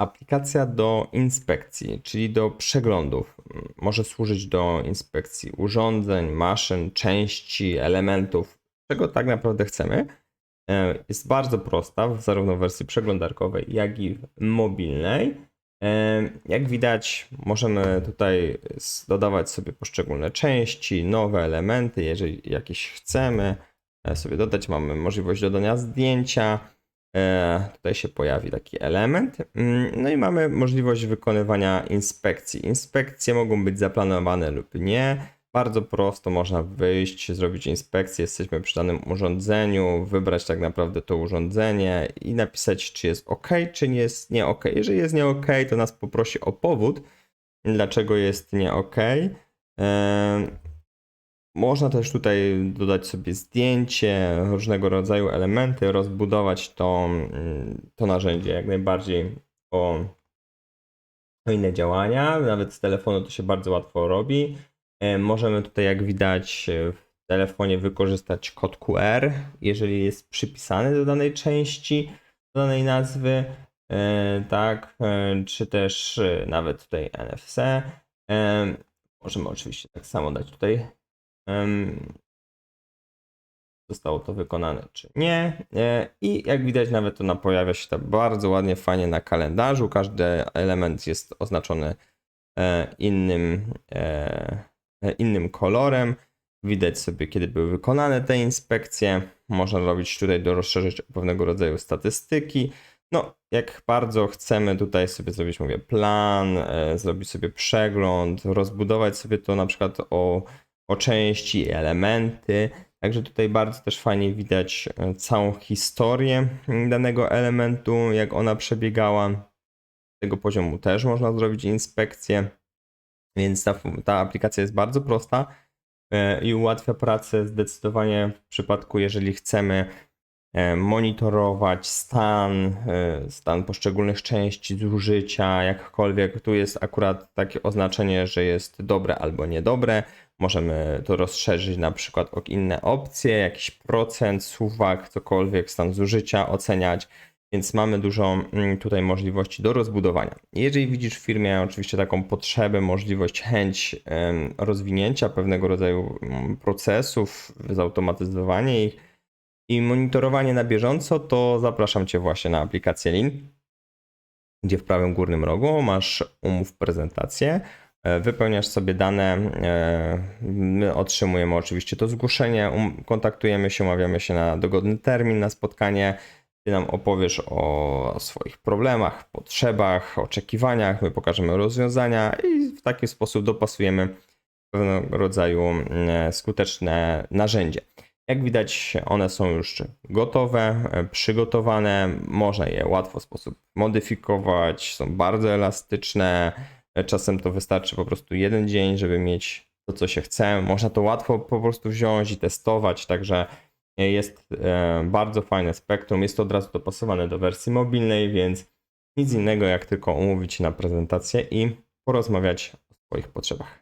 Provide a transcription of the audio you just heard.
Aplikacja do inspekcji, czyli do przeglądów. Może służyć do inspekcji urządzeń, maszyn, części, elementów, czego tak naprawdę chcemy. E, Jest bardzo prosta, zarówno w wersji przeglądarkowej, jak i mobilnej. E, Jak widać, możemy tutaj dodawać sobie poszczególne części, nowe elementy, jeżeli jakieś chcemy e, sobie dodać. Mamy możliwość dodania zdjęcia. E, Tutaj się pojawi taki element. Mm, No i mamy możliwość wykonywania inspekcji. Inspekcje mogą być zaplanowane lub nie. Bardzo prosto można wyjść, zrobić inspekcję. Jesteśmy przy danym urządzeniu, wybrać tak naprawdę to urządzenie i napisać, czy jest ok, czy nie jest nie ok. Jeżeli jest nie ok, to nas poprosi o powód, dlaczego jest nie ok. Można też tutaj dodać sobie zdjęcie, różnego rodzaju elementy, rozbudować to, mm, to narzędzie jak najbardziej o, o inne działania. Nawet z telefonu to się bardzo łatwo robi. E, Możemy tutaj, jak widać, e, w telefonie wykorzystać kod QR, jeżeli jest przypisany do danej części, do danej nazwy, e, tak, czy też nawet tutaj NFC. Możemy oczywiście tak samo dać tutaj zostało to wykonane, czy nie. E, I jak widać, nawet to pojawia się to bardzo ładnie, fajnie na kalendarzu. Każdy element jest oznaczony e, innym, e, innym kolorem. Widać sobie, kiedy były wykonane te inspekcje. Można robić tutaj do rozszerzyć pewnego rodzaju statystyki. No, jak bardzo chcemy tutaj sobie zrobić, mówię, plan, zrobić sobie przegląd, rozbudować sobie to na przykład o, o części, elementy. Także tutaj bardzo też fajnie widać e, całą historię danego elementu, jak ona przebiegała. Z tego poziomu też można zrobić inspekcję, więc ta, ta aplikacja jest bardzo prosta e, i ułatwia pracę zdecydowanie w przypadku, jeżeli chcemy monitorować stan, e, stan poszczególnych części zużycia, jakkolwiek. Tu jest akurat takie oznaczenie, że jest dobre albo niedobre. Możemy to rozszerzyć na przykład o inne opcje, jakiś procent, suwak, cokolwiek, stan zużycia oceniać, więc mamy dużo mm, tutaj możliwości do rozbudowania. Jeżeli widzisz w firmie oczywiście taką potrzebę, możliwość, chęć rozwinięcia pewnego rodzaju mm, procesów, zautomatyzowanie ich i monitorowanie na bieżąco, to zapraszam Cię właśnie na aplikację Lean, gdzie w prawym górnym rogu masz umów prezentację, E, Wypełniasz sobie dane, e, my otrzymujemy oczywiście to zgłoszenie, um- kontaktujemy się, umawiamy się na dogodny termin, na spotkanie. Ty nam opowiesz o swoich problemach, potrzebach, oczekiwaniach, my pokażemy rozwiązania i w taki sposób dopasujemy pewnego rodzaju mm, skuteczne narzędzie. Jak widać, one są już gotowe, e, przygotowane, można je w łatwy sposób modyfikować, są bardzo elastyczne. Czasem to wystarczy po prostu jeden dzień, żeby mieć to, co się chce. Można to łatwo po prostu wziąć i testować, także jest e, bardzo fajne spektrum. Jest to od razu dopasowane do wersji mobilnej, więc nic innego jak tylko umówić na prezentację i porozmawiać o swoich potrzebach.